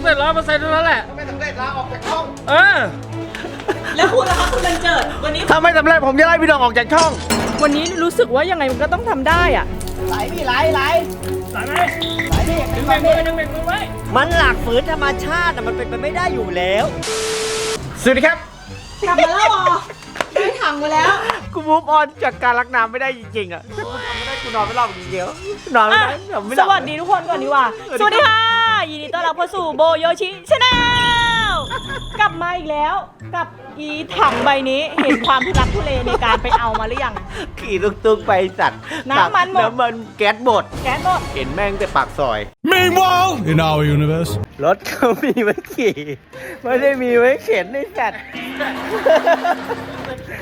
ำเร็จร้อยเปอร์เซ็นต์เท่านั้นแหละ ไม่สำเร็จลาออกจากช่องเออ แล้วคุณนะคะคุณบันเจิดวันนี้ ถ้าไม่สำเร็จผมจะไล่พี่น้องออกจากช่อง วันนี้รู้สึกว่ายังไงมันก็ต้องทำได้อะ ไหลพี่ไหลไหลหลังไหมไหลพี่ดึงเบรกมือดึงเบรกมือไว้ มันหลักฝืนธรรมชาติอะมันเป็นไปไม่ได้อยู่แล้ว สวัสดีครับ กลับมาแล้วเหรอได้ถังมาแล้ว กูมูฟออนจากการรักน้ำไม่ได้จริงๆอะถ้ากูทำไม่ได้กูนอนไม่หลับจริงๆนอนไม่อะได้นอนไม่หสลับ วัสดีทุกคนก่อนดีกว่าสวัสดีค่ะ ยินดีต้อนรับเข้าสู่โบโยชิชาแนลกลับมาอีกแล้วกับอีถังใบนี้ เห็นความทุรักทุเลในการไปเอามาหรือยัง ขี่ตุกๆไปสัตว์น้ำมันหมด น้ำมันแก๊สหมด แก๊สหมดเห็นแม่งแต่ปากซอย Meanwhile, in our universe. รถเขามีไว้ขี่ ไม่ได้มีไว้เข็นในสัตว์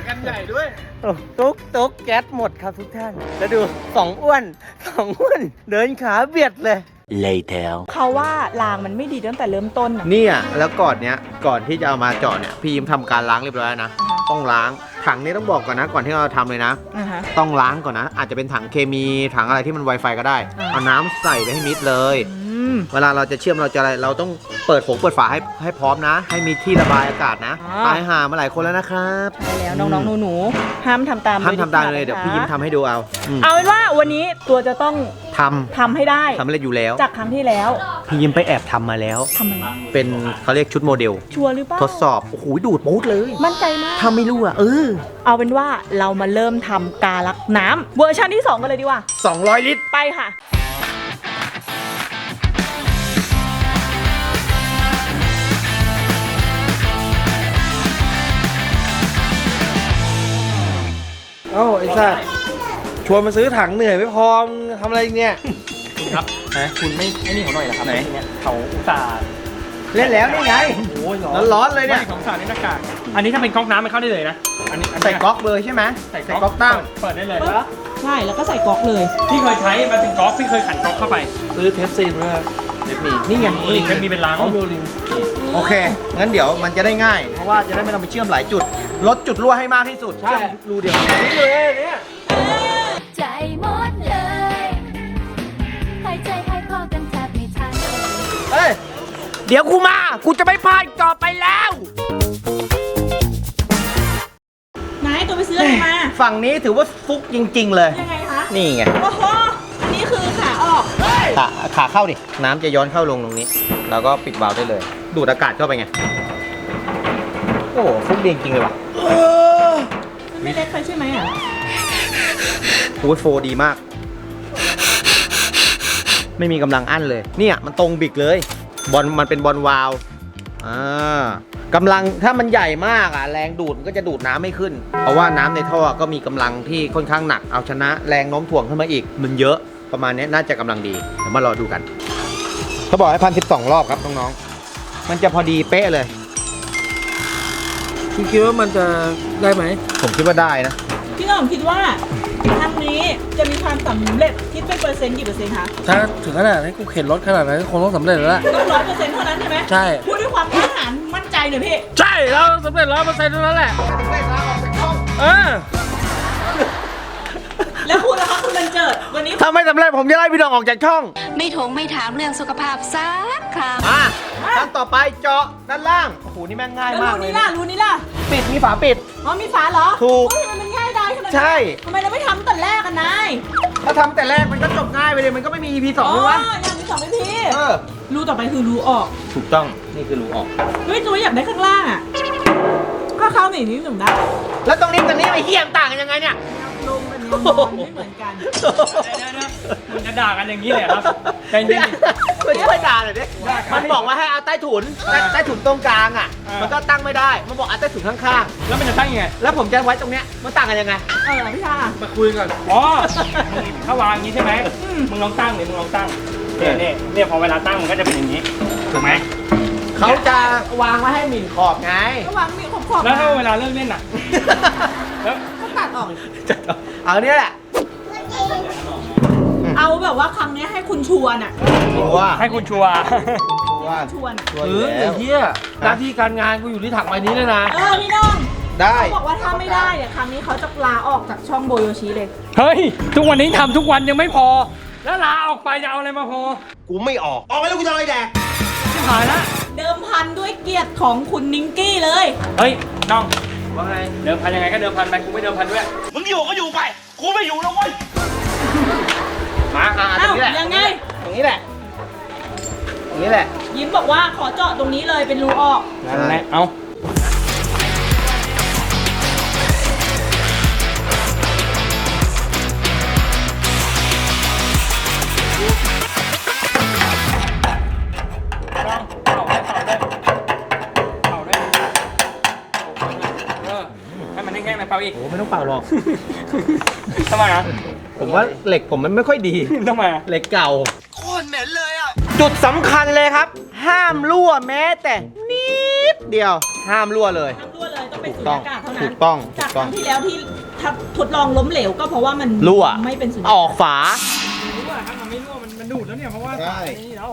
กันใหญ่ด้วยโอ้ตุ๊กตุ๊กแก๊สหมดครับทุกท่าน แล้วดูสองอ้วนสองอ้วน เดินขาเบียดเลย later เขาว่ารางมันไม่ดีตั้งแต่เริ่มต้นนะเนี่ยแล้วก่อนเนี้ยก่อนที่จะเอามาเจาะเนี่ยพี่ยิ้มทำการล้างเรียบร้อยแล้วนะอ่าฮะต้องล้างถังนี้ต้องบอกก่อนนะ ก่อนที่เราทำเลยนะ อ่าฮะ ต้องล้างก่อนนะ อาจจะเป็นถังเคมีถังอะไรที่มัน Wi-Fi ก็ได้ อ่า เอาน้ำใส่ไปให้มิดเลย อื ม เวลาเราจะเชื่อมเราจะอะไรเราต้องเปิดโขงเปิดฝาให้ให้พร้อมนะ ให้มีที่ระบายอากาศนะอ่าตายหามาหลายคนแล้วนะครับใช่แล้วน้องๆหนูๆห้ามทำตามห้ามทำตามเลยด็เดี๋ยวขาพี่ยิ้มทำให้ดูเอาอืมเอาเป็นว่าวันนี้ตัวจะต้องททำให้ได้ำทำอะไรอยู่แล้ว จากครั้งที่แล้วพี่ยิ้มไปแอบทำมาแล้ว ทำไมเป็นเขาเรียกชุดโมเดล ชัวร์หรือเปล่าทดสอบ โอ้โหดูดปูดเลย มั่นใจมาก ถ้าไม่รู้อะ เออ เอาเป็นว่าเรามาเริ่มทำกาลักน้ำเวอร์ชันที่ 2 กันเลยดีกว่า 200 ลิตร ไปค่ะ เอ้าไอ้สัสชวนมาซื้อถังเหนื่อยไม่พอมึงทำอะไรเนี่ยคุณครับคุณไม่ไอ้นี่เขาหน่อยเหรอครับไหน เนี่ยเขาอุตส่าห์เล่นแล้วนี่ไงโอ้ยร้อนๆเลยเนี่ย ไม่ของอุตส่าห์ในหน้ากากอันนี้ถ้าเป็นก๊อกน้ำมันเข้าได้เลยนะ อันนี้อันนี้ใส่ก๊อกเลยใช่ไหมใส่ใส่ก๊อกตั้ง เปิดได้เลยใช่ แล้วก็ใส่ก๊อกเลย พี่เคยใช้มันเป็นก๊อกพี่เคยขันก๊อกเข้าไปซื้อเทสซีนมาเทปมีนี่ไงนี่มันมีเป็นล้างโอเค งั้นเดี๋ยวมันจะได้ง่าย เพราะว่าจะได้ไม่ต้องไปเชื่อมหลายจุด ลดจุดรั่วให้มากที่สุดใช่เชื่อมรูเดียว นี่เลยเนี่ยใจหมดเลยหายใจหายคอกันแทบไม่ทันเฮ้ย เดี๋ยวกูมา กูจะไม่พลาดอีกต่อไปแล้วไหนตัวไปซื้ออะไรมา ฝั่งนี้ถือว่าฟุกจริง ๆ เลย ยังไงคะ นี่ไง โอ้โห อันนี้คือขาออกขาขาเข้าดิ น้ำจะย้อนเข้าลงตรงนี้ แล้วก็ปิดวาล์วได้เลย ดูดอากาศเข้าไปไง โอ้โหฟุกดีจริงๆเลยว่ะไม่เล็กไปใช่ไหมอะโอ้ยโฟดีมาก ไม่มีกำลังอั้นเลย เนี่ย มันตรงบิกเลย บอลมันเป็นบอลวาล์วอ่ากำลังถ้ามันใหญ่มากอะแรงดูดมันก็จะดูดน้ำไม่ขึ้น เพราะว่าน้ำในท่อก็มีกำลังที่ค่อนข้างหนักเอาชนะแรงโน้มถ่วงขึ้นมาอีก มันเยอะประมาณนี้น่าจะกำลังดีเดี๋ยวมารอดูกันเขาบอกให้พันสิบสองรอบครับน้องๆมันจะพอดีเป๊ะเลย คุณคิดว่ามันจะได้ไหม ผมคิดว่าได้นะ พี่น้องคิดว่าครั้งนี้จะมีความสำเร็จคิดเป็นเปอร์เซ็นต์กี่เปอร์เซ็นต์คะถ้าถึงขนาดให้กูเข็นรถขนาดนั้นก็คงต้องสำเร็จแล้วล่ะ ต้องร้อยเปอร์เซ็นต์เท่านั้นใช่ไหมใช่ พูดด้วยความกล้าหาญมั่นใจหน่อยพี่ ใช่เราสำเร็จร้อยเปอร์เซ็นต์เท่านั้นแหละเออแล้วคุณล่ะคะคุณบันเจิดวันนี้ถ้าไม่สำเร็จผมจะไล่พี่น้องออกจากช่อง ไม่ถงไม่ถามเรื่องสุขภาพสักคำ มาขั้นต่อไปเจาะด้านล่าง โอ้โห นี่แม่งง่ายแล้วมากรูเลยนี้นะล่ะรูนี้ล่ะปิดมีฝาปิด อ๋อมีฝาเหรอถูกโอ้ยทำไมมันง่ายได้ขนาดนั้นใช่ ทำไมเราไม่ทำตั้งแต่แรกกันนายถ้าทำแต่แรกมันก็จบง่ายไปเลย มันก็ไม่มี EP สองเลยวะยังมีสองวิธีเออ รูต่อไปคือรูออก ถูกต้อง นี่คือรูออก เฮ้ยตัวอยากได้ข้างล่างอะ ก็เข้าหนีนิดหนึ่งได้แล้วตรงนี้กับนี้ไอ้เหี้ยมนต่างกันยังไงเนี่ย ลงกันยังนอนไม่เหมือนกันมันจะด่ากันอย่างนี้เลยเหรอครับใจเย็นดิไม่ ช่วยด่าหน่อยดิ มันบอกว่าให้เอาใต้ถุนใต้ใต้ถุนตรงกลางอะอ่ามัมันก็ตั้งไม่ได้ มันบอกเอาใต้ถุนข้างแล้วมันจะตั้งยังไง ๆ แล้วผมจะไว้ตรงเนี้ย มันต่างกันยังไง เออพี่ชามาคุยกันอ๋อมึงถ้าวางอย่างนี้ใช่ไหมมึงลองตั้งเลยมึงลองตั้ง เนี่ยเนี่ยเนี่ยพอเวลาตั้งมันก็จะเป็นอย่างนี้ ถูกไหม เขาจะวางไว้ให้หมิ่นขอบไงก็วางมีขอบขอบๆแล้วถ้ามาเวลาเลิกเล่นอะ แล้ว ก็ตัดออก เอาเนี้ยแหละ เอาแบบว่าครั้งเนี้ยให้คุณชวนอะว่าให้คุณชัวร์ว่าชวนอะชวนเออยู่อแล้ไอ้วเหี้ยหน้าที่การงานกูอยู่ที่ถังใบนี้เลยนะ เออพี่น้องได้เขาบอกว่าถ้าไม่ได้เนี่ยครั้งนี้เขาจะลาออกจากช่องโบโยชิเลย เฮ้ย ทุกวันนี้ทำทุกวันยังไม่พอ แล้วลาออกไปจะเอาอะไรมาพอกูไม่ออก ออกไปแล้วกูจะเอาอะไรแดกขายละเดิมพันด้วยเกียรติของคุณนิงกี้เลย เฮ้ยน้องว่าไงเดิมพันยังไงก็เดิมพันไปกูไม่เดิมพันด้วยมึงอยู่ก็อยู่ไป กูไม่อยู่แล้วเว้ย มาอ่าตรเอ้างนี้แหละยังไง ตรงนี้แหละ ตรงนี้แหละ ยิ้มบอกว่าขอเจาะตรงนี้เลยเป็นรูออก นั่นแหละ เอาลองเป่าเลยเป่าเลยเป่าเลยเออให้มันแห้งๆหน่อยเป่าอีก โอ้ไม่ต้องเป่าหรอก ทำไมอะผมว่าเหล็กผมมันไม่ค่อยดี ทำไมอะเหล็กเก่า โคตรเหม็นเลยอะ จุดสำคัญเลยครับ ห้ามรั่วแม้แต่นิดเดียว ห้ามรั่วเลยน้ำรั่วเลยต้องเป็นถูสุกญต้องญากาศเท่านั้นถูกต้องจากถูกคต้อรั้งงที่แล้วที่ทดลองล้มเหลวก็เพราะว่ามันรั่วไม่เป็นสุญญาออกากศฝารู้ว่า แล้วเนี่ยเพราะว่าใช่ไอ้นี่แล้ว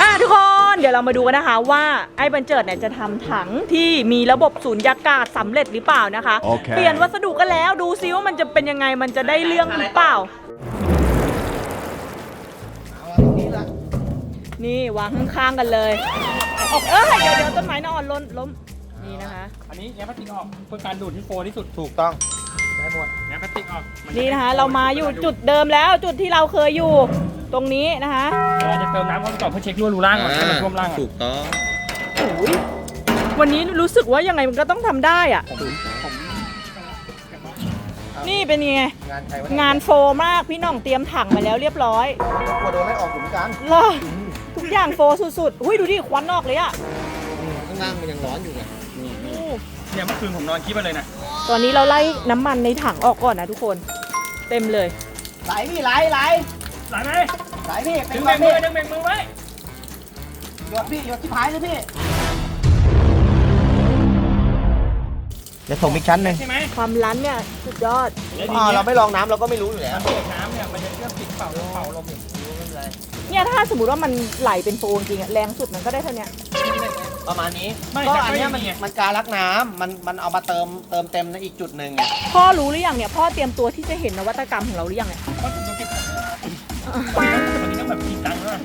อะทุกคนเดี๋ยวเรามาดูกันนะคะว่าไอ้บันเจิดเนี่ยจะทำถังที่มีระบบสูญญากาศสำเร็จหรือเปล่านะคะ โอเค เปลี่ยนวัสดุกันแล้วดูซิว่ามันจะเป็นยังไงมันจะได้เรื่องหรือเปล่า นี่วางข้างๆกันเลยออกเออเดี๋ยวเดี๋ยวต้นไม้นอนล้นล้มนี่นะคะ อันนี้แง่พลาสติกออกเพื่อการดูดที่โฟร์ที่สุดถูกต้อง ได้หมดแง่พลาสติกออกมัจนี่นะคะ เรามาอยู่จุดเดิมแล้วจุดที่เราเคยอยู่ ตรงนี้นะคะเราจะเติมน้ำเข้าไปก่อนเพื่อเช็ครั่วรูล่างก่อนให้มันท่วมล่างก่อนถูกต้องวันนี้รู้สึกว่ายังไงมันก็ต้องทำได้อะนี่เป็นยังไง งานใครวะงานโฟมากพี่หน่องเตรียมถังมาแล้วเรียบร้อยกลัวโดนไม่ออกอยู่เหมือนกันเหรอทุกอย่างโฟสุดๆอุ้ยดูดิควันออกเลยอะข้างล่างมันยังร้อนอยู่ไงเนี่ยเมื่อคืนผมนอนคิดไปเลยนะ ตอนนี้เราไล่น้ำมันในถังออกก่อนนะทุกคน เต็มเลย ไหลพี่ไหลไหล หลายไหมไหลพี่ดึงเบรกมือดึงเบรกมือไว้หยดพี่หยดที่พายเลยพี่เดี๋ยวส่งอีกชั้นหนึ่งใช่ไหมความร้อนเนี่ยสุดยอดแล้วทีอ่านี้เราไม่ลองน้ำเราก็ไม่รู้อยู่แล้วมันเปียกน้ำเนี่ยมันจะเชื่อมติดเป่าลมเป่าลมอย่างนี้ไม่เป็นไรเนี่ยถ้าสมมติว่ามันไหลเป็นโฟจริงอะแรงสุดมันก็ได้เท่าเนี้ยประมาณนี้ไม่ก็แต่อันเนี้ยมันไงมันการรักน้ำมันมันเอามาเติมเติมเต็มในอีกจุดหนึ่งไงพ่อรู้หรือยังเนี่ยพ่อเตรียมตัวที่จะเห็นนวัตกรรมของเราหรือยังเนี่ย วันนี้ต้องแบบจริงจังด้วย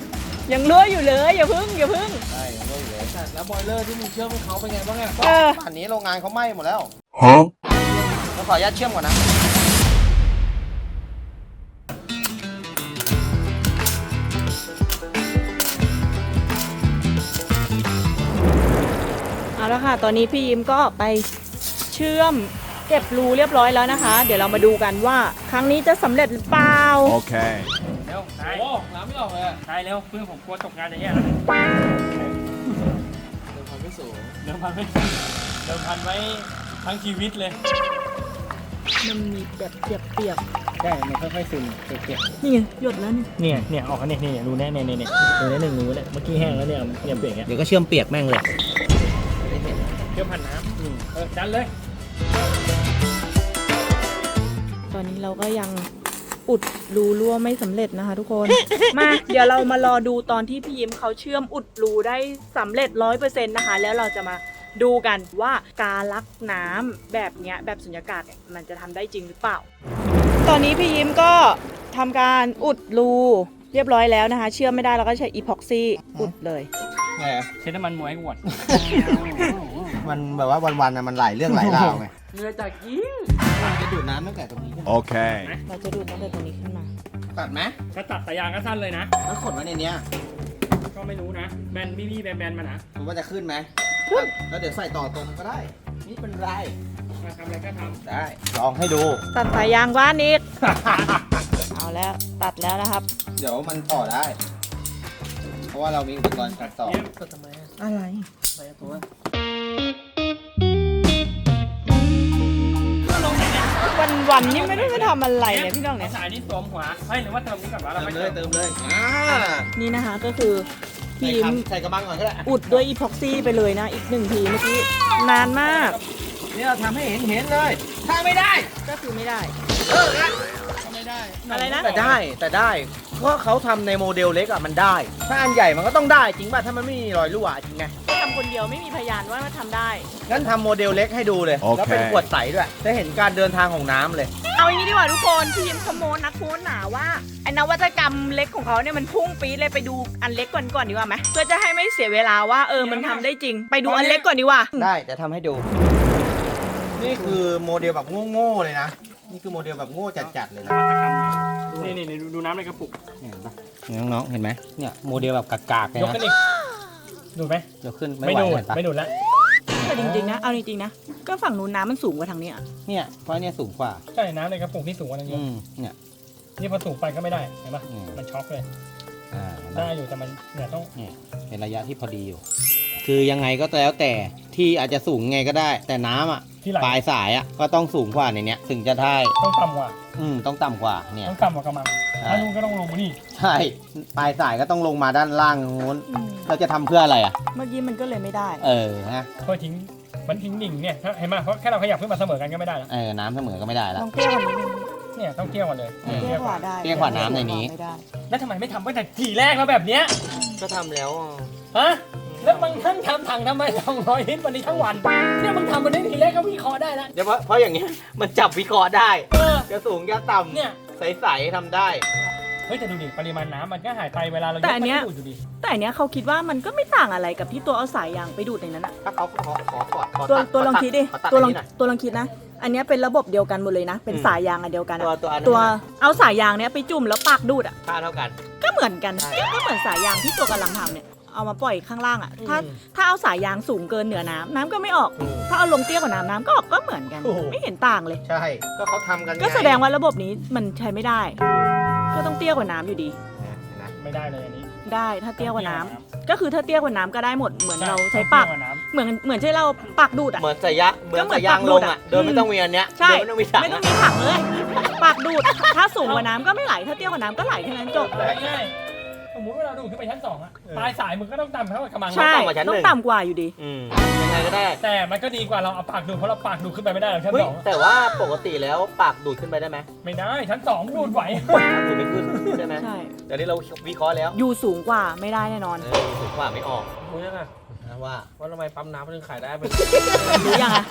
ยังเลื่อยอยู่เลยอย่าพึ่งอย่าพึ่งใช่ก็อยู่เลยแล้วบอยเลอร์ที่มึงเชื่อมให้เขาเป็นไงบ้างอะเอออันนี้โรงงานเขาไหม้หมดแล้ว Huh? เราขออนุญาตเชื่อมก่อนนะ เอาละค่ะ ตอนนี้พี่ยิ้มก็ไปเชื่อมเก็บรูเรียบร้อยแล้วนะคะ เดี๋ยวเรามาดูกันว่า ครั้งนี้จะสำเร็จหรือเปล่า Okay. เร็วตายโอ้น้ำไม่ออกเลยอะตายเร็วเพื่อนผมกลัวตกงานจะแย่แล้วเดินทางไม่สูงเดิมพันไว้เดิมพันไว้ทั้งชีวิตเลย มันมีแบบเปียกใช่มันค่อยๆซึมเปียกๆนี่ไงหยดแล้วนี่ๆเนี่ยเนี่ยออกกันเนี่ยเนี่ยรูแน่เนี่ยเนี่ยเนี่ยรูแน่หนึ่งรูเนี่ยเมื่อกี้แห้งแล้วเนี่ยเนี่ยเปียกเนี่ยเดี๋ยวก็เชื่อมเปียกแม่งเลยเชื่อมพันน้ำอืมเออดันเลย ตอนนี้เราก็ยัง อุดรูรั่วไม่สำเร็จนะคะ ทุกคน มาเดี๋ยวเรามารอดูตอนที่พี่ยิ้มเขาเชื่อมอุดรูได้สำเร็จร้อยเปอร์เซ็นต์นะคะ แล้วเราจะมาดูกันว่าการลักน้ำแบบเนี้ยแบบสุญญากาศเนี่ยมันจะทำได้จริงหรือเปล่า ตอนนี้พี่ยิ้มก็ทำการอุดรูเรียบร้อยแล้วนะคะ เชื่อมไม่ได้เราก็ใช้อีพ็อกซี่อุดเลยไงใช้น้ำมันมวยให้หวดมันแบบว่าวันๆนะมันหลายเรื่องหลายราวไงเหนื่อยจากยิงมันจะดูดน้ำตั้งแต่ตรงนี้ขึ้น Okay. เราจะดูดตั้งแต่ตรงนี้ขึ้นมา ตัดไหมถ้าตัดสายยางก็สั้นเลยนะ แล้วขดไว้ในเนี้ยก็ไม่รู้นะ แบนบี้บี้แบนแบนมานะมันว่าจะขึ้นไหมแล้วเดี๋ยวใส่ต่อตรงก็ได้ นี่เป็นไร มาทำอะไรก็ทได้ ลองให้ดู ตัดสายยางว่านอีก เอาแล้วตัดแล้วนะครับ เดี๋ยวมันต่อได้ เพราะว่าเรามีอุปกรณ์ตัดต่อก็ทำไมอะอะไรไปเอาตัว วันวันๆนี่ไม่ได้ไปทำอะไรำเลยพี่น้องเนี่ย สายนี่สวมหัวเฮ้ยหรือว่าเติมนี้ก่อนวะเราเติไปมเลเติยม เติมเลยอ่านี่นะคะก็คือพี่ยิ้มใส่กระบังก่อนก็ได้อุดด้วยอีพ็อกซี่ไปเลยนะ อีกหนึ่งทีเมื่อกี้ นานมากนี่เราทำให้เห็นเห็นเลยถ้าไม่ได้ก็คือไม่ได้ เลิกละทำไมได้อะไรนะ แต่ได้แต่ได้ เพราะเขาทำในโมเดลเล็กอะมันได้ ถ้าอันใหญ่มันก็ต้องได้จริงป่ะถ้ามันไม่มีรอยรั่วจริงไงทำคนเดียวไม่มีพยานว่ามาทำได้ งั้นทำโมเดลเล็กให้ดูเลยโอเคแล้วเป็นขวดใสด้วยจะเห็นการเดินทางของน้ำเลย เอาอย่างนี้ดีกว่าทุกคนพี่ยิ้มขโมยนักโค้นหนาว่าไอ้นวัตกรรมเล็กของเขาเนี่ยมันพุ่งปี๊ดเลยไปดูอันเล็กก่อนก่อนดีกว่าไหมเพื่อจะให้ไม่เสียเวลาว่าเออมันทำได้จริง ไปดูอันเล็กก่อนดีกว่า ได้จะทำให้ดู นี่คือโมเดลแบบโง่ๆเลยนะ นี่คือโมเดลแบบโง่จัดๆเลยนะนี่นี่นี่ดูดูน้ำในกระปุกเห็นปะน้องๆเห็นไหมเนี่ยโมเดลแบบกากๆเลยยกนะขึ้นอีกดูดไหมเดี๋ยวขึ้นไม่ไม่ไหวดูดเห็นปะไม่ดูดแล้วแต่จริงๆนะ เอาจริงๆนะ ก็ฝั่งนู้นน้ำมันสูงกว่าทางนี้อะเนี่ยเพราะเนี่ยสูงกว่าใช่น้ำในกระปุกที่สูงกว่านั้นเยอือะมเนี่ย นี่พอสูงไปก็ไม่ได้เห็นปะอืม มันช็อกเลยอ่าเห็นปะ ได้อยู่แต่มันเนี่ยต้องเป็นระยะที่พอดีอยู่ คือยังไงก็แล้วแต่ที่อาจจะสูงไงก็ได้ แต่น้ำอะ ที่ไหลปลายสายอะก็ต้องสูงกว่าในเนี้ยถึงจะได้ต้องต่ำกว่าอืมต้องต่ำกว่าเนี่ยต้องต่ำกว่ากระมังใช่ถ้าลุงก็ต้องลงมานี่ใช่ปลายสายก็ต้องลงมาด้านล่างนู้นเราจะทำเพื่ออะไรอะ เมื่อกี้มันก็เลยไม่ได้ เออฮะเพื่อทิ้งมันทิ้งดิ่งเนี่ยถ้าเห็นไหมเพราะแค่เราขยับขึ้นมาเสมอกันก็ไม่ได้แล้วเออน้ำเสมอก็ไม่ได้แล้วต้องเตี้ยกว่านี้นึงเนี่ยต้องเที่ยวกันเลยเออเตี้ยกว่าได้เตี้ยกว่าน้ำในนี้ ไม่ได้แล้วทำไมไม่ทำตั้งแต่ทีแรกมาแบบเนี้ยก็ทำแล้วฮะ แล้วมึงทั้งทำถังทำไมสองร้อยลิตรวันนี้ทั้งวัน เนี่ยมึงทำวันนี้ทีแรกก็วิเคราะห์ได้แล้ว เดี๋ยวเพราะเพราะอย่างเงี้ยมันจับวิเคราะห์ได้ เออ จะสูงจะต่ำเนี่ยใสๆทำได้ เฮ้ยแต่ดูดิปริมาณน้ำมันก็หายไปเวลาเรายกแต่อันเนี้ย มัก็ดูดอยู่ดิแต่อันเนี้ยเขาคิดว่ามันก็ไม่ต่างอะไรกับที่ตัวเอาสายยางไปดูดในนั้นอะถ้าเขาขอขอขอขอตัวตัดตัวลองขตัคิดดิขอตัดตัวลอัอนงนี้หน่อย ตัวลองคิดนะ อันเนี้ยเป็นระบบเดียวกันหมดเลยนะ เป็นอืม สายยางอันเดียวกันอะตัวตัวอันนั้นตัวน่ะเอาสายยางเนี้ยไปจุ่มแล้วปากดูดอะค่าเท่ากัน ก็เหมือนกันใช่ ก็เหมือนสายยางที่ตัวกำลังทำเนี่ย เอามาปล่อยข้างล่างอะถ้าถ้าเอาสายยางสูงเกินเหนือน้ำน้ำก็ไม่ออก ถ้าเอาลงเตี้ยกว่าน้ำน้ำก็ออกก็เหมือนกันไม่เห็นต่างเลย ใช่ ก็เขาทำกันไก็แสดงว่าระบบนี้มันใช้ไม่ได้ ก็ต้องเตี้ยกว่าน้ำอยู่ดี นะไม่ได้เลยอันนี้ได้ถ้าเตี้ยกว่าน้ำก็คือถ้าเตี้ยกว่าน้ำก็ได้หมดเหมือนเราใช้ต้องปากเที่ยวน้เหมือนเหมือนใช่เราปากดูดอะเหมือนสายยะเหมือนก็เหมืสาอนยยางปากดูลดงอะอะโดยไม่อืมต้องมีอันเนี้ยใช่โดยไม่ต้องมีถังไม่ต้องมีถังเลย ปากดูดถ้าสูงกว่าน้ำก็ไม่ไหลถ้าเตี้ยกว่าน้ำก็ไหลแค่นั้นจบำง่ายๆ สมมติว่าเราดูดขึ้นไปชั้นสองอะปลายสายมึงก็ต้องต่ำเท่ากับกระมัง ใช่ต่ำกว่าชั้นหนึ่ต้องงต่ำกว่าอยู่ดี อืมยังไงก็ได้ แต่มันก็ดีกว่าเราเอาปากดูดเพราะเราปากดูดขึ้นไปไม่ได้หรอกชั้นเฮ้ยสองอะแต่ว่าปกติแล้วปากดูดขึ้นไปได้ไหมไม่ได้ชั้นสองดูดไหว ปากดูดไม่ขึ้นใช่ไหมใช่ แต่นี่เราวิเคราะห์แล้วอยู่สูงกว่าไม่ได้แน่นอนเออสูงกว่าไม่ออกรู้ยังไงนะว่า ว่าทำไมปั๊มน้ำมันถึงขายได้เป็น รู้ยังอะ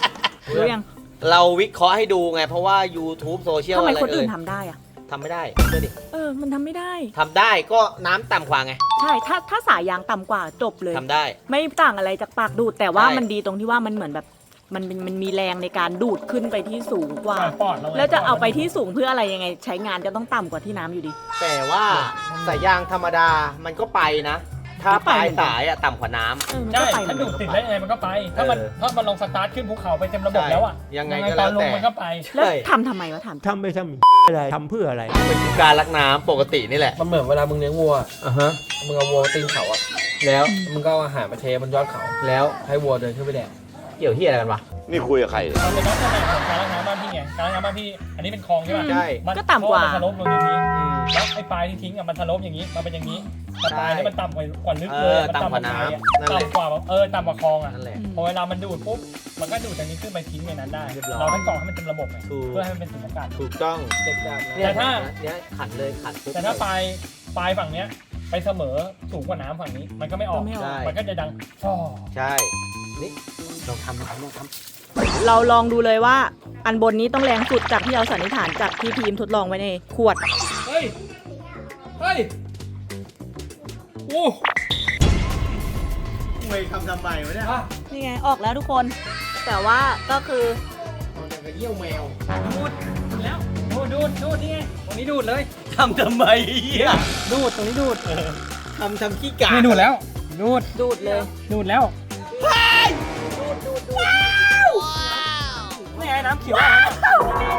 รู้ยังเราวิเคราะห์ให้ดูไง เพราะว่า YouTube โซเชียลทำไมอะไรคนเอ่อื่ยนทำได้อะ ทำไม่ได้เชื่อดิเออ มันทำไม่ได้ ทำได้ก็น้ำต่ำกว่าไงใช่ถ้าถ้าสายยางต่ำกว่าจบเลย ทำได้ ไม่ต่างอะไรจากปากดูด แต่ว่าใช่ มันดีตรงที่ว่ามันเหมือนแบบ มันมันมันมีแรงในการดูดขึ้นไปที่สูงกว่า ปอดเราไงแล้วจะเอาไปที่สูงเพื่ออะไรยังไง ใช้งานก็ต้องต่ำกว่าที่น้ำอยู่ดี แต่ว่าสายยางธรรมดามันก็ไปนะ ถ้าก็ปไปลายเหมือนกันสายอะต่ำกว่าน้ำ เออมันใช่ก็ไปเหมืถ้าอนดูกัดนติดแล้วยังไงมันก็ไป ถ้ามันเออถ้ามันลงสตาร์ทขึ้นภูเขาไปเต็มระบบแล้วอะยังไงยังไงก็ตแล้อวนลงแต่ มันก็ไป แล้วใช่ทำทำไมวะถาม ทำไปทำอะไรทำเพื่ออะไร เป็นคือการรักน้ำปกตินี่แหละมันเหมือนเวลามึงเลี้ยงวัวอะฮะ มึงเอาวัวตีนเขาอะแล้ว มึงก็เอาอาหารมาเทบนยอดเขา แล้วให้วัวเดินขึ้นไปแดก เกี่ยวที่อะไรกันวะ นี่คุยกับใครมันเป็นลักษณะของการล้างน้ำบ้านพี่ไงการล้างน้ำบ้านพี่อันนี้เป็นคลองใช่ไหมใช่ มันก็ต่ำกว่าเพระนสลบลงอย่างนี้อืมแล้วไอ้ปลายที่ทิ้งอะมันสลบอย่างนี้มันเป็นอย่างนี้แต่ปลายนี่มันต่ำกว่ากว่าลึกเอเลยอมันต่ำกว่าน้ำปลยอะนั่นแหละ ต่ำกว่าแบบเออต่ำกว่าคลองอะนั่นแหละ พอเวลามันดูดปุ๊บมันก็ดูดจากนี้ขึ้นไปทิ้งในนั้นได้ เรียบร้อยเราต้องกรอกให้มันเต็มระบบไงถูก เพื่อให้มันเป็นสุญญากาศ ถูกต้องเด็กจากเนี่ยแต่ถ้า เนี่ยขันเลยขันปุ๊บแต่ถ้าปลายปลายฝั่งเนี้ยไปเสมอสูงกว่าน้ำฝั่งนี้ มันก็ไม่ออก ก็ไม่ออกใช่มันก็จะดังฟอใช่ นี่ลองทำลองทำลองทำเราลองดูเลยว่า อันบนนี้ต้องแรงสุดจากที่เราสันนิษฐานจากที่ทีมทดลองไว้ในขวดเฮ้ย เฮ้ย โอ้ไม่ทำทำไมวะเนี่ยนี่ไงออกแล้วทุกคน แต่ว่าก็คือมันจะเยี่ยวแมว ดูดแล้วดูดดูดดูดนี่ไงตรงนี้ดูดเลยทำทำไมเหี้ยดูดตรงนี้ดูดทำทำขี้กานี่ดูดแล้ว ดูดดูดเลย ดูดแล้วำเขียวออกแล้ว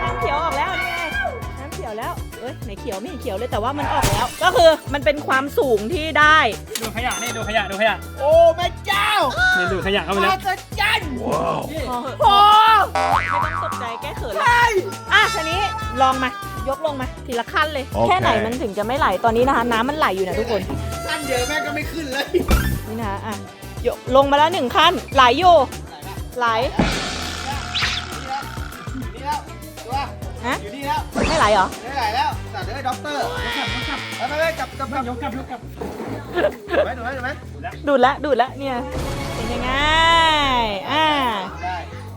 น้ำเขียวออกแล้วนี่ไงน้ำเขียวแล้วเอ้ยไหนเขียวไม่เห็นเขียวเลยแต่ว่ามันออกแล้ว ก็คือมันเป็นความสูงที่ได้ ดูขยะนี่ดูขยะดูขยะโอ้แม่เจ้านี่ดูขยะเข้าไปแล้วพอพอไม่ต้องตกใจแก้เขินเลยอะทีนี้ลองมายกลงมาทีละขั้นเลย แค่ไหนมันถึงจะไม่ไหลตอนนี้นะคะน้ำมันไหลอยู่นะทุกคนขั้นเดียวแม่ก็ไม่ขึ้นเลยนี่นะคะอะยกลงมาแล้วหนึ่งขั้นไหลอยู่ไหล ฮะ อยู่นี่แล้วไม่ไหลเหรอ ไม่ไหลแล้วสเดี๋ยวไอ้ด็อกเตอร์ไปไปไปกลับกลับกลับยกกลับยกกลับดูไหมดูไหมดูไหมดูดละดูดละเนี่ย เป็นยังไง อ่า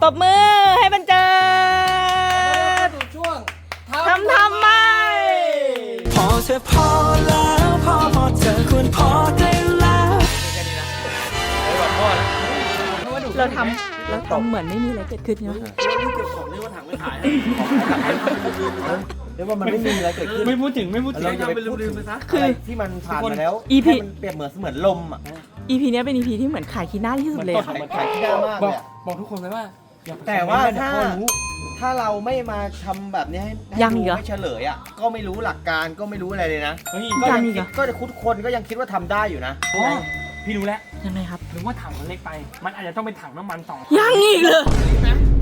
ตบมือให้มันเจอดูช่วงทำทำไม พอเธอพอแล้วพอพอเธอควรพอได้แล้วเราทำ เราทำเหมือนไม่มีอะไรเกิดขึ้นใช่ไหมของเรียกว่าถังไม่ขายเรียกว่ามันไม่มีอะไรเกิดขึ้นไม่พูดถึงไม่พูดถึงเราอย่าไปพูดถึงคืออะไรที่มันผ่านมาแล้ว EP ให้มันเปรียบเหมือนเสมือนลมอะ EP เนี้ยเป็น EP ที่เหมือนขายขี้หน้าที่สุดเลยอะเหมือนขายที่หน้ามากบเลอกยอะบอกทุกคนไหมว่าอย่าไปแต่ว่าคอมเมนต์ถ้านะเดี๋ยวพ่อรู้ถ้าเราไม่มาทำแบบนี้ให้ให้ยังดูอีกเหรอไม่เฉลยอะก็ไม่รู้หลักการก็ไม่รู้อะไรเลยนะเฮ้ยก็ยัยังงอีกคิเหรดอก็ทุกคนก็ยังคิดว่าทำได้อยู่นะอ๋อ พี่รู้แล้วยังไงครับหรือว่าถังมันเล็กไป มันอาจจะต้องเป็นถังน้ำมันสองยังอีกเลย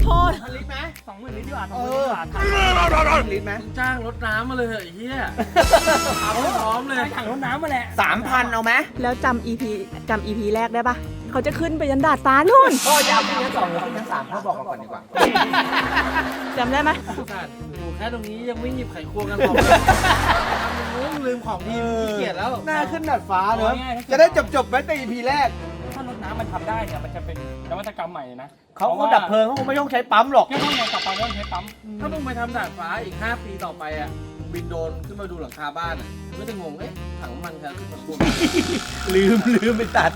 โทษลิตรไหมสองหมื่นลิตรดีกว่าสองเอหมื่นอดีกว่าถังลิตรไหมมึงจ้างรถน้ำมาเลยเหอะไอ้เหี้ยเอาให้พร้อมเลย ใช้ถังรถน้ำมาแหละสามพันเอาไหมแล้วจำ EP จำ EP แรกได้ปะเขาจะขึ้นไปยันดาดฟ้านู่นพ่อยาวขึ้นชั้นสองหรือขึ้นชั้นสามพ่อบอกเราก่อนดีกว่า จำได้ไหมสัตว์อยู่แค่ตรงนี้ยังไม่หยิบไขควงกันหรอกมึง ลืมของดีมึงขี้เกียจแล้ว หน้าขึ้นดาดฟ้าเนอะจะได้จบจบๆไว้แต่ EP แรกถ้ารถน้ำมันทำได้เนี่ยมันจะเป็นนวัตกรรมใหม่เลยนะเขาก็ดับเพลิงเขาคงไม่ต้องใช้ปั๊มหรอกแค่ต้องไงต่อไปต้องใช้ปั๊มถ้ามึงไปทำดาดฟ้าอีก 5 ปีต่อไปอะ บินโดรนขึ้นมาดูหลังคาบ้านอะมึงก็จะงง เอ๊ะถังน้ำมันจะขึ้นมาท่วมลืมลืมไปตัด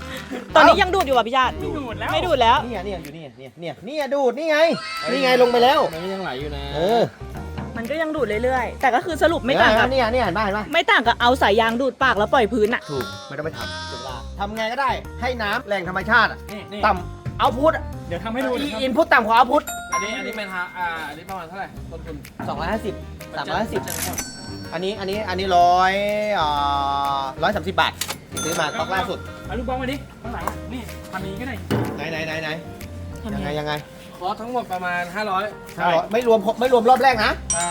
ตอนนี้ยังดูดอยู่อะพี่ชาติไม่ดูดแล้วไม่ดูดแล้วนี่ไงนี่ไงอยู่นี่ไงเนี่ยเนี่ยเนี่ยดูดนี่ไงนี่ไงลงไปแล้ว มันก็ยังไหลอยู่นะเออ มันก็ยังดูดเรื่อยๆ แต่ก็คือสรุปไม่เห็นต่างไหมกับเนี่ยเนี่ยเห็นไหมเห็นไหมไม่ต่างกับเอาสายยางดูดปากแล้วปล่อยพื้นอะถูกไม่ต้องไปทำจุฬาทำไงก็ได้ให้น้ำแหล่งธรรมชาติอะนี่นี่ต่ำเอาพุทเดี๋ยวทำให้ดูเดี๋ยวทำอินพุตต่ำกว่าเอาพุทอันนี้อันนี้เป็นฮะอ่าอันนี้ประมาณเท่าไหร่ต้นทุนสองร้อยห้าสิบสามร้อยห้าสิบนจะหมดอันนี้อันนี้อันนี้ร้อยอ่าร้อยสามสิบบาทซื้อมาตอกล่าสุดเอาลูกบอลมาดิข้างหลังอะนี่ทำอย่างนี้ก็ได้ไหนไหนไหนไหน ทำยังไงไงยังไงคอร์สทั้งหมดประมาณ 500ห้าร้อยไม่รวมไม่รวมรอบแรกนะ อ่า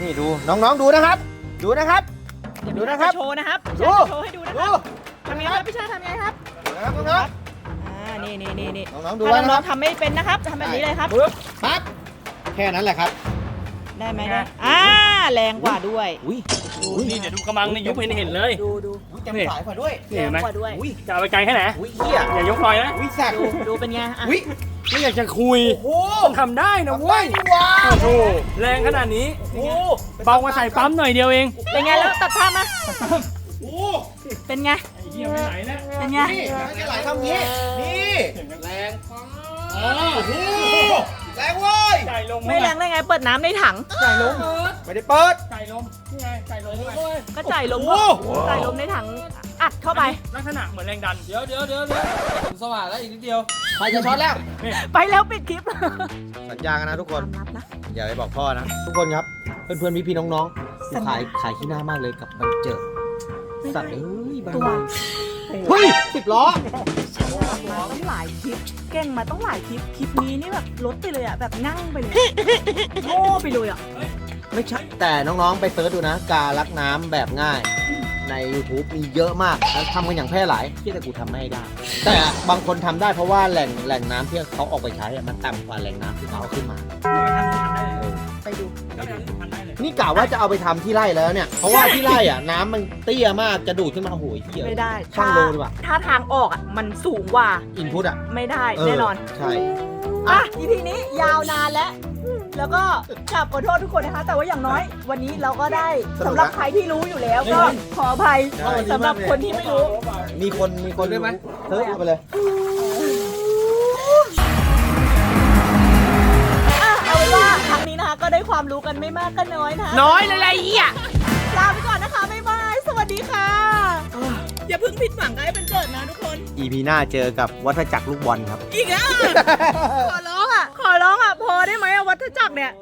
นี่ดูน้องๆดูนะครับ ดูนะครับดูนะครับ โชว์นะครับดูโชว์ให้ดูนะคดูรับทำไงครับพี่ชาติทำไงครับดูนะครับน้อง อ่านี่นี่นี่นี่ๆน้องๆดูถ้าไว้นะคน้อรังบๆทำไม่เป็นนะครับทำแบบนี้เลยครับ ปึ๊บปั๊บแค่นั้นแหละครับ ได้ไหมได้อ่าแรงกว่าด้วย อุ้ย นี่เดี๋ยวดูกระมังนี่ยุบให้เห็นเลยดูดูเต็มสายกว่าด้วยนี่เห็นไหมแรงกว่าด้วย อุ้ยจะเอาไปไกลแค่ไหนอุ้ยเฮียอย่ายกลอยนะอุ้ยแสบดูดูเป็นไงอะอุ้ยไม่อยากจะคุยโอ้โหต้องทำได้นะเว้ยนี่ว้าโอ้โหแรงขนาดนี้โอ้โหเบากว่าใส่ปั๊มหน่อยเดียวเองเป็นไงแล้วตัดภาพมาโอ้โหเป็นไง ไอ้เหี้ยไม่ไหลแล้วเป็นไง นี่มันจะไหลทำงี้นี่แรงโอ้โหแรงเว้ย จ่ายลงไม่แรงได้ไงเปิดน้ำในถัง จ่ายลงไม่ได้เปิดจ่ายลมนี่ไงจ่ายลมเข้าไป ก็จ่ายลมโอ้โห จ่ายลมในถังอัดเข้าไป ลักษณะเหมือนแรงดัน เดี๋ยวเดี๋ยวเดี๋ยวเดี๋ยวถึงสว่างแล้วอีกนิดเดียวไฟจะช็อตแล้ว ไปแล้วปิดคลิปสัญญากันนะทุกคนตามนับนะ อย่าไปบอกพ่อนะ ทุกคนครับ เพื่อนๆพี่ๆน้องๆสัญญา ขายขายขี้หน้ามากเลยกับบันเจิดสัตว์เอ้ยบ้าตัวเฮ้ยสิบล้อ มาต้องหลายคลิป เก่งมาต้องหลายคลิป คลิปนี้นี่แบบลดไปเลยอะ แบบนั่งไปเลย โง่ไปเลยอะ ไม่ใช่แต่น้องๆไปเซิร์ชดูนะ การลักน้ำแบบง่าย ใน YouTube มีเยอะมากแล้วทำกันอย่างแพร่หลายที่แต่กูทำไม่ได้ แต่บางคนทำได้เพราะว่าแหล่งแหล่งน้ำที่เขาออกไปใช้อะมันต่ำกว่าแหล่งน้ำที่เขาเอาขึ้นมาไปดูแล้วไปทำพันได้เลยนี่กะว่าจะเอาไปทำที่ไร่แล้วเนี่ย เพราะว่าที่ไร่อะน้ำมันเตี้ยมากจะดูดขึ้นมาโอ้โหเหี้ยไม่ได้ช่างโลดีกว่าถ้าทางออกอะ มันสูงกว่า อินพุตอะไม่ได้เออแน่นอนใช่ อะ EP นี้ยาวนานแล้ว แล้วก็กลับขอโทษทุกคนนะคะ แต่ว่าอย่างน้อย วันนี้เราก็ได้สำหรับใครที่รู้อยู่แล้วก็ขออภัยสำหรับคนที่ไม่รู้ มีคนมีคนด้วยไหมเซิร์ชเอาไปเลยอะเอาเป็นว่าครั้งนี้นะคะก็ได้ความรู้กันไม่มากก็น้อยนะคะน้อยเลยไรเหี้ย ลาไปก่อนนะคะบ๊ายบายสวัสดีค่ะ อย่าเพิ่งผิดหวังกับไอ้เป็นเกิดนะทุกคน EP หน้าเจอกับวัฏจักรลูกบอลครับ อีกแล้วอะ ขอร้อง ได้ไหมอะวัฏจักรเนี่ย